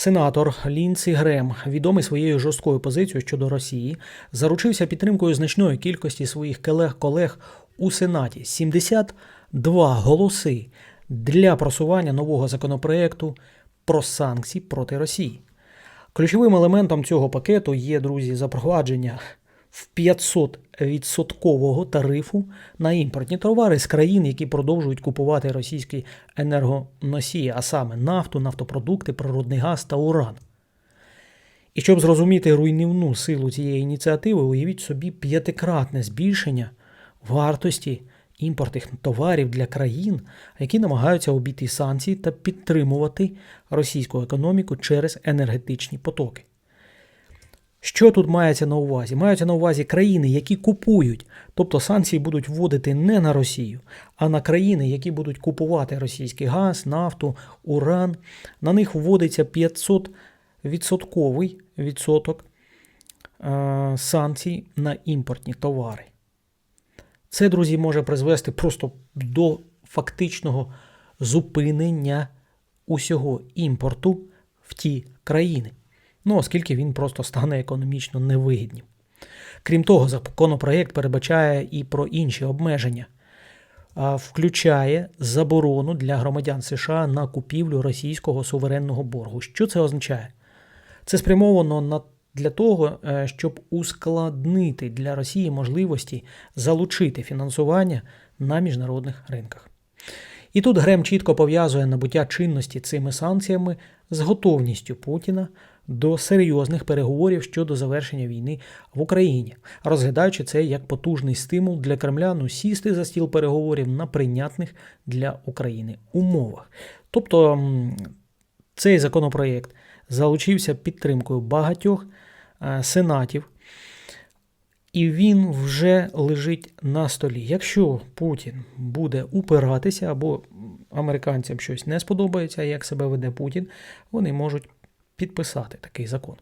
Сенатор Лінці Грем, відомий своєю жорсткою позицією щодо Росії, заручився підтримкою значної кількості своїх колег-колег у Сенаті 72 голоси для просування нового законопроекту про санкції проти Росії. Ключовим елементом цього пакету є, друзі, запровадження в 500% тарифу на імпортні товари з країн, які продовжують купувати російські енергоносії, а саме нафту, нафтопродукти, природний газ та уран. І щоб зрозуміти руйнівну силу цієї ініціативи, уявіть собі п'ятикратне збільшення вартості імпортних товарів для країн, які намагаються обійти санкції та підтримувати російську економіку через енергетичні потоки. Що тут мається на увазі? Маються на увазі країни, які купують, тобто санкції будуть вводити не на Росію, а на країни, які будуть купувати російський газ, нафту, уран. На них вводиться 500 відсотковий відсоток е, санкцій на імпортні товари. Це, друзі, може призвести просто до фактичного зупинення усього імпорту в ті країни. Ну, оскільки він просто стане економічно невигідним. Крім того, законопроект передбачає і про інші обмеження, включає заборону для громадян США на купівлю російського суверенного боргу. Що це означає? Це спрямовано на для того, е, щоб ускладнити для Росії можливості залучити фінансування на міжнародних ринках. І тут Грем чітко пов'язує набуття чинності цими санкціями з готовністю Путіна до серйозних переговорів щодо завершення війни в Україні, розглядаючи це як потужний стимул для Кремля ну, сісти за стіл переговорів на прийнятних для України умовах. Тобто цей законопроєкт залучився підтримкою багатьох е, сенатів, і він вже лежить на столі. Якщо Путін буде упиратися або американцям щось не сподобається, як себе веде Путін, вони можуть підписати такий закон.